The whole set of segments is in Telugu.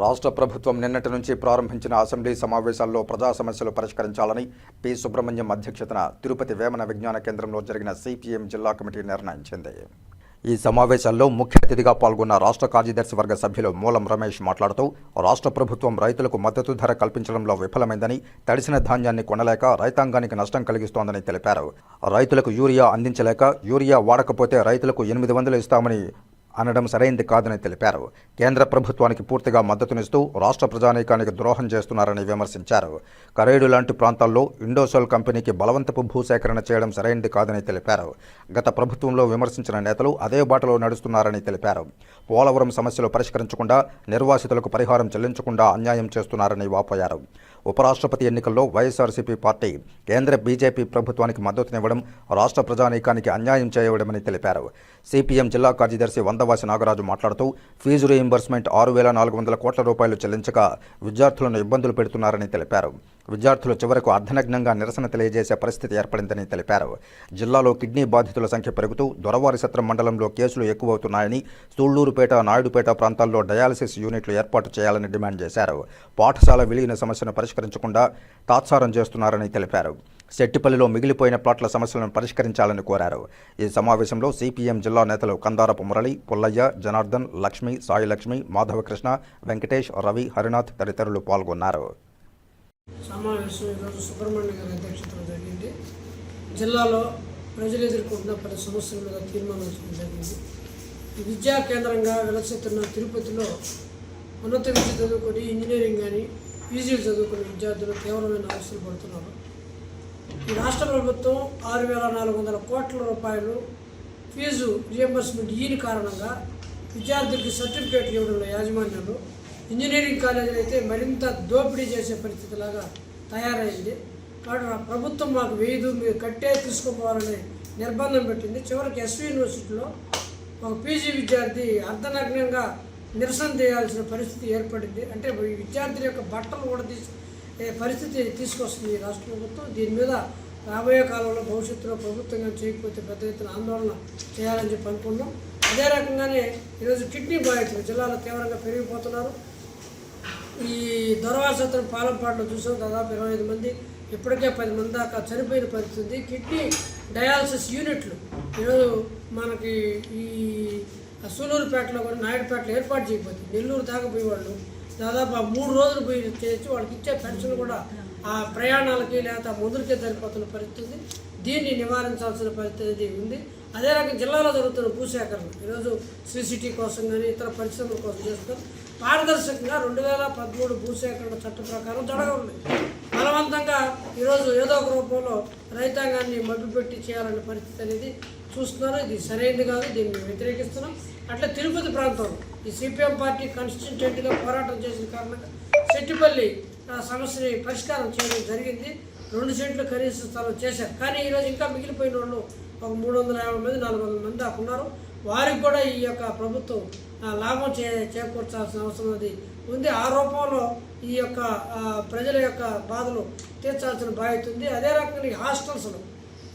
రాష్ట్ర ప్రభుత్వం నిన్నటి నుంచి ప్రారంభించిన అసెంబ్లీ సమావేశాల్లో ప్రజా సమస్యలు పరిష్కరించాలని పి. సుబ్రహ్మణ్యం అధ్యక్షతన తిరుపతి వేమన విజ్ఞాన కేంద్రంలో జరిగిన సిపిఎం జిల్లా కమిటీ నిర్ణయించింది. ఈ సమావేశాల్లో ముఖ్య అతిథిగా పాల్గొన్న రాష్ట్ర కార్యదర్శి వర్గ సభ్యులు మూలం రమేష్ మాట్లాడుతూ రాష్ట్ర ప్రభుత్వం రైతులకు మద్దతు ధర కల్పించడంలో విఫలమైందని తడిసిన ధాన్యాన్ని కొనలేక రైతాంగానికి నష్టం కలిగిస్తోందని తెలిపారు. రైతులకు యూరియా అందించలేక యూరియా వాడకపోతే రైతులకు ఎనిమిది వందలు ఇస్తామని అనడం సరైంది కాదని తెలిపారు. కేంద్ర ప్రభుత్వానికి పూర్తిగా మద్దతునిస్తూ రాష్ట్ర ప్రజానీకానికి ద్రోహం చేస్తున్నారని విమర్శించారు. కరేడు లాంటి ప్రాంతాల్లో ఇండోసోల్ కంపెనీకి బలవంతపు భూసేకరణ చేయడం సరైంది కాదని తెలిపారు. గత ప్రభుత్వంలో విమర్శించిన నేతలు అదే బాటలో నడుస్తున్నారని తెలిపారు. పోలవరం సమస్యలు పరిష్కరించకుండా నిర్వాసితులకు పరిహారం చెల్లించకుండా అన్యాయం చేస్తున్నారని వాపోయారు. ఉపరాష్ట్రపతి ఎన్నికల్లో వైఎస్ఆర్సీపీ పార్టీ కేంద్ర బీజేపీ ప్రభుత్వానికి మద్దతునివ్వడం రాష్ట్ర ప్రజానీకానికి అన్యాయం చేయవడమని తెలిపారు. సిపిఎం జిల్లా కార్యదర్శి వందవాసి నాగరాజు మాట్లాడుతూ ఫీజు రీయింబర్స్మెంట్ ఆరు వేల నాలుగు వందల కోట్ల రూపాయలు చెల్లించక విద్యార్థులను ఇబ్బందులు పెడుతున్నారని తెలిపారు. విద్యార్థులు చివరకు అర్ధనగ్నంగా నిరసన తెలియజేసే పరిస్థితి ఏర్పడిందని తెలిపారు. జిల్లాలో కిడ్నీ బాధితుల సంఖ్య పెరుగుతూ దొరవారి సత్రం మండలంలో కేసులు ఎక్కువవుతున్నాయని సూళ్ళూరుపేట నాయుడుపేట ప్రాంతాల్లో డయాలసిస్ యూనిట్లు ఏర్పాటు చేయాలని డిమాండ్ చేశారు. పాఠశాల విలీన సమస్యను పరిష్కరించకుండా తాత్సారం చేస్తున్నారని తెలిపారు. శెట్టిపల్లిలో మిగిలిపోయిన ప్లాట్ల సమస్యలను పరిష్కరించాలని కోరారు. ఈ సమావేశంలో సిపిఎం జిల్లా నేతలు కందారపు మురళి పుల్లయ్య జనార్దన్ లక్ష్మి సాయిలక్ష్మి మాధవకృష్ణ వెంకటేష్ రవి హరినాథ్ తదితరులు పాల్గొన్నారు. సమావేశం ఈరోజు సుబ్రహ్మణ్య గారి అధ్యక్షతలో జరిగింది. జిల్లాలో ప్రజలు ఎదుర్కొంటున్న పలు సమస్యల మీద తీర్మానించడం జరిగింది. విద్యా కేంద్రంగా విలసిస్తున్న తిరుపతిలో ఉన్నత విద్య చదువుకొని ఇంజనీరింగ్ కానీ పీజీలు చదువుకునే విద్యార్థులు తీవ్రమైన అవసరం పడుతున్నారు. ఈ రాష్ట్ర ప్రభుత్వం ఆరు వేల నాలుగు వందల కోట్ల రూపాయలు ఫీజు రియంబర్స్మెంట్ ఈని కారణంగా విద్యార్థులకి సర్టిఫికేట్లు ఇవ్వడంలో యాజమాన్యాలు ఇంజనీరింగ్ కాలేజీలు అయితే మరింత దోపిడీ చేసే పరిస్థితిలాగా తయారైంది. కాబట్టి ప్రభుత్వం మాకు వేయదు మీరు కట్టే తీసుకుపోవాలని నిర్బంధం పెట్టింది. చివరికి ఎస్వి యూనివర్సిటీలో ఒక పీజీ విద్యార్థి అర్ధనగ్నంగా నిరసన చేయాల్సిన పరిస్థితి ఏర్పడింది. అంటే ఈ విద్యార్థుల యొక్క బట్టలు కూడా తీసు పరిస్థితి తీసుకొస్తుంది ఈ రాష్ట్ర ప్రభుత్వం. దీని మీద రాబోయే కాలంలో భవిష్యత్తులో ప్రభుత్వంగా చేయకపోతే పెద్ద ఎత్తున ఆందోళన చేయాలని చెప్పి అనుకున్నాం అదే రకంగానే ఈరోజు కిడ్నీ బాధితులు జిల్లాలో తీవ్రంగా పెరిగిపోతున్నారు. ఈ దొరవాసత్రం పాలంపాడులో చూసాం దాదాపు ఇరవై ఐదు మంది ఇప్పటికే పది మంది దాకా చనిపోయిన పరిస్థితి కిడ్నీ డయాలసిస్ యూనిట్లు. ఈరోజు మనకి ఈ సూలూరుపేటలో కూడా నాయుడుపేటలో ఏర్పాటు చేయబోతుంది. నెల్లూరు దాకా పోయేవాళ్ళు. దాదాపు ఆ మూడు రోజులు పోయి చేసి వాళ్ళకి ఇచ్చే పెన్షన్ కూడా ఆ ప్రయాణాలకి లేకపోతే ముందుకే సరిపోతున్న పరిస్థితి దీన్ని నివారించాల్సిన పరిస్థితి ఉంది. అదే రకంగా జిల్లాలో జరుగుతున్న భూసేకరణ. ఈరోజు సిసిటీ కోసం కానీ ఇతర పరిశ్రమల కోసం చేస్తారు పారదర్శకంగా రెండు వేల పదమూడు భూసేకరణ చట్ట ప్రకారం జరగఉంది బలవంతంగా ఈరోజు ఏదో ఒక రూపంలో రైతాంగాన్ని మభ్యపెట్టి చేయాలనే పరిస్థితి అనేది చూస్తున్నారు. ఇది సరైనది కాదు దీన్ని వ్యతిరేకిస్తున్నాం. అట్లా తిరుపతి ప్రాంతంలో ఈ సిపిఎం పార్టీ కన్స్టిట్యూంట్గా పోరాటం చేసిన కారణంగా చెట్టిపల్లి సమస్యని పరిష్కారం చేయడం జరిగింది. రెండు సెంట్లు కనీస స్థలం చేశారు. కానీ ఈరోజు ఇంకా మిగిలిపోయిన వాళ్ళు ఒక మూడు వందల యాభై మంది నాలుగు వందల మంది దాకా ఉన్నారు. వారికి కూడా ఈ యొక్క ప్రభుత్వం లాభం చే చేకూర్చాల్సిన అవసరం అది ఉంది ఆ రూపంలో ఈ యొక్క ప్రజల యొక్క బాధలు తీర్చాల్సిన బాధ్యత ఉంది. అదే రకంగా ఈ హాస్టల్స్లో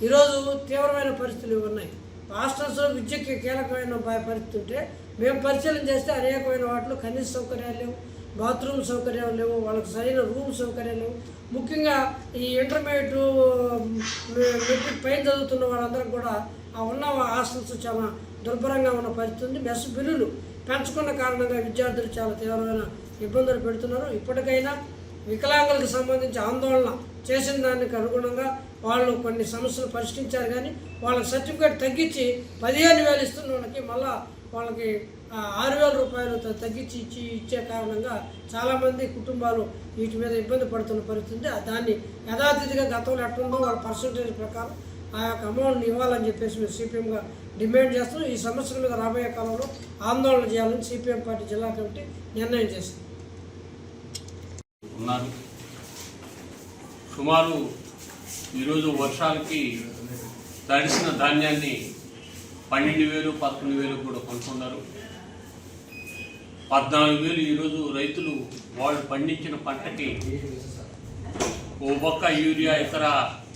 ఈరోజు తీవ్రమైన పరిస్థితులు ఉన్నాయి. హాస్టల్స్ విద్యకి కీలకమైన పరిస్థితి ఉంటే మేము పరిశీలన చేస్తే అనేకమైన వాటిలో కనీస సౌకర్యాలు లేవు బాత్రూమ్ సౌకర్యాలు లేవు వాళ్ళకి సరైన రూమ్ సౌకర్యాలు లేవు. ముఖ్యంగా ఈ ఇంటర్మీడియట్ మెట్రిక్ పైన చదువుతున్న వాళ్ళందరూ కూడా ఆ ఉన్న హాస్టల్స్ చాలా దుర్భరంగా ఉన్న పరిస్థితి ఉంది. మెస్ బిల్లులు పెంచుకున్న కారణంగా విద్యార్థులు చాలా తీవ్రమైన ఇబ్బందులు పెడుతున్నారు. ఇప్పటికైనా వికలాంగులకు సంబంధించి ఆందోళన చేసిన దానికి అనుగుణంగా వాళ్ళు కొన్ని సమస్యలు పరిష్కరించారు. కానీ వాళ్ళకి సర్టిఫికేట్ తగ్గించి పదిహేను వేలు ఇస్తున్న వాళ్ళకి మళ్ళా వాళ్ళకి ఆరు వేల రూపాయలు తగ్గించి ఇచ్చి ఇచ్చే కారణంగా చాలామంది కుటుంబాలు వీటి మీద ఇబ్బంది పడుతున్న పరిస్థితి ఆ దాన్ని యథాతిథిగా గతంలో ఎట్టుందో వాళ్ళ పర్సంటేజ్ ప్రకారం ఆ యొక్క అమౌంట్ని ఇవ్వాలని చెప్పేసి మేము సిపిఎంగా డిమాండ్ చేస్తున్నాం. ఈ సమస్యల మీద రాబోయే కాలంలో ఆందోళన చేయాలని సిపిఎం పార్టీ జిల్లా కమిటీ నిర్ణయం చేసింది. ఉన్నారు. సుమారు ఈరోజు వర్షాలకి తడిసిన ధాన్యాన్ని పన్నెండు వేలు పదకొండు వేలు కూడా కొనుక్కున్నారు. పద్నాలుగు వేలు ఈరోజు రైతులు వాళ్ళు పండించిన పంటకి ఓ పక్క యూరియా ఇతర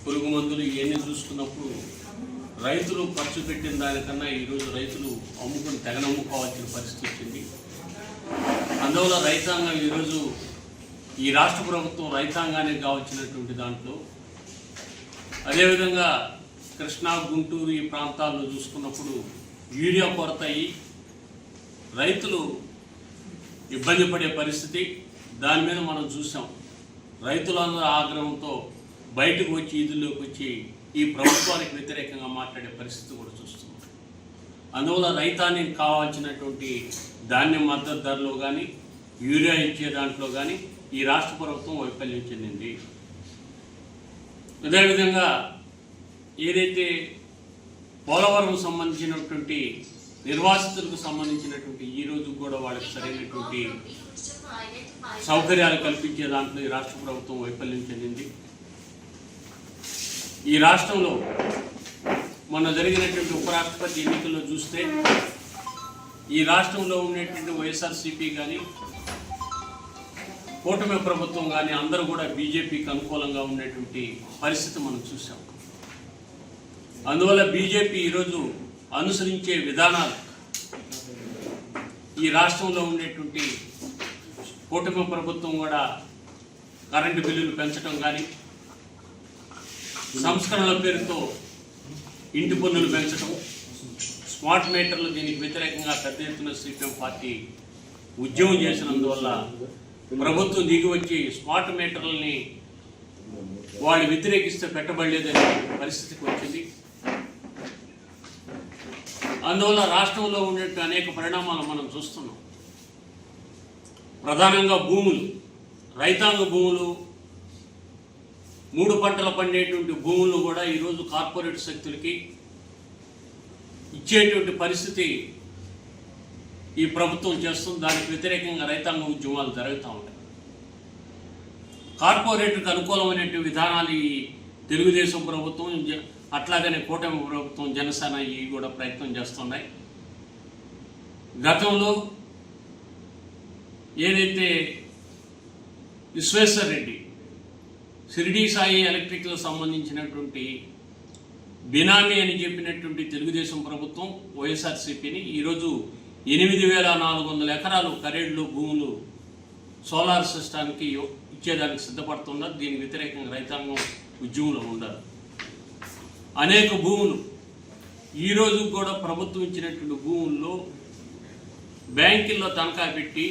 పురుగు మందులు ఇవన్నీ చూసుకున్నప్పుడు రైతులు ఖర్చు పెట్టిన దానికన్నా ఈరోజు రైతులు అమ్ముకుని తెగనమ్ముకోవాల్సిన పరిస్థితి వచ్చింది. అందువల్ల రైతాంగం ఈరోజు ఈ రాష్ట్ర ప్రభుత్వం రైతాంగానికి కావచ్చినటువంటి దాంట్లో అదేవిధంగా కృష్ణా గుంటూరు ఈ ప్రాంతాల్లో చూసుకున్నప్పుడు యూరియా కొరత అయ్యి రైతులు ఇబ్బంది పడే పరిస్థితి. దాని మీద మనం చూసాం. రైతులందరూ ఆగ్రహంతో బయటకు వచ్చి ఇదిలోకి వచ్చి ఈ ప్రభుత్వానికి వ్యతిరేకంగా మాట్లాడే పరిస్థితి కూడా చూస్తున్నాం. అందువల్ల రైతానికి కావాల్సినటువంటి ధాన్యం మద్దతు ధరలో కానీ యూరియా ఇచ్చే దాంట్లో కానీ ఈ రాష్ట్ర ప్రభుత్వం వైఫల్యం చెందింది. అదేవిధంగా ఏదైతే పోలవరం సంబంధించినటువంటి నిర్వాసితులకు సంబంధించినటువంటి ఈ రోజు కూడా వాళ్ళకి సరైనటువంటి సౌకర్యాలు కల్పించే దాంట్లో ఈ రాష్ట్ర ప్రభుత్వం వైఫల్యం చెందింది. ఈ రాష్ట్రంలో మొన్న జరిగినటువంటి ఉపరాష్ట్రపతి ఎన్నికల్లో చూస్తే ఈ రాష్ట్రంలో ఉండేటువంటి వైఎస్ఆర్సీపీ కానీ కూటమి ప్రభుత్వం కానీ అందరూ కూడా బీజేపీకి అనుకూలంగా ఉండేటువంటి పరిస్థితి మనం చూసాం అందువల్ల బీజేపీ ఈరోజు అనుసరించే విధానాలు ఈ రాష్ట్రంలో ఉండేటువంటి కూటమి ప్రభుత్వం కూడా కరెంటు బిల్లులు పెంచడం కానీ సంస్కరణల పేరుతో ఇంటి పన్నులు పెంచడం స్మార్ట్ మీటర్లు దీనికి వ్యతిరేకంగా పెద్ద ఎత్తున సీపీఎం పార్టీ ఉద్యమం చేసినందువల్ల ప్రభుత్వం దిగి వచ్చి స్మార్ట్ మీటర్లని వాళ్ళు వ్యతిరేకిస్తే పెట్టబడలేదనే పరిస్థితికి వచ్చింది. అందువల్ల రాష్ట్రంలో ఉండే అనేక పరిణామాలు మనం చూస్తున్నాం. ప్రధానంగా భూములు రైతాంగ భూములు మూడు పంటలు పండేటువంటి భూములు కూడా ఈరోజు కార్పొరేట్ శక్తులకి ఇచ్చేటువంటి పరిస్థితి ఈ ప్రభుత్వం చేస్తుంది. దానికి వ్యతిరేకంగా రైతాంగ ఉద్యమాలు జరుగుతూ ఉంటాయి. కార్పొరేట్కి అనుకూలమైనటువంటి విధానాలు ఈ తెలుగుదేశం ప్రభుత్వం జ- అట్లాగనే కూటమి ప్రభుత్వం జనసేన ఇవి కూడా ప్రయత్నం చేస్తున్నాయి. గతంలో ఏదైతే విశ్వేశ్వర్ రెడ్డి షిరిడి సాయి ఎలక్ట్రికల్ సంబంధించినటువంటి బినామీ అని చెప్పినటువంటి తెలుగుదేశం ప్రభుత్వం వైఎస్ఆర్సీపీని ఈరోజు ఎనిమిది వేల నాలుగు వందల ఎకరాలు కరేడ్లు భూములు సోలార్ సిస్టానికి ఇచ్చేదానికి సిద్ధపడుతున్నారు. దీనికి వ్యతిరేకంగా రైతాంగం ఉద్యమంలో ఉండాలి. అనేక భూములు ఈరోజు కూడా ప్రభుత్వం ఇచ్చినటువంటి భూముల్లో బ్యాంకుల్లో తనఖా పెట్టి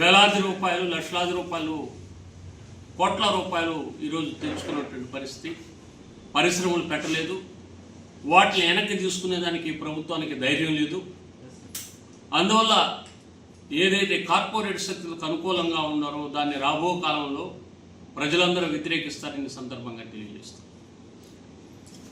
వేలాది రూపాయలు లక్షలాది రూపాయలు కోట్ల రూపాయలు ఈరోజు తెచ్చుకున్నటువంటి పరిస్థితి. పరిశ్రమలు పెట్టలేదు. వాటిని వెనక్కి తీసుకునేదానికి ప్రభుత్వానికి ధైర్యం లేదు. అందువల్ల ఏదైతే కార్పొరేట్ శక్తులకు అనుకూలంగా ఉన్నారో దాన్ని రాబో కాలంలో ప్రజలందరూ వ్యతిరేకిస్తారని సందర్భంగా తెలియజేస్తారు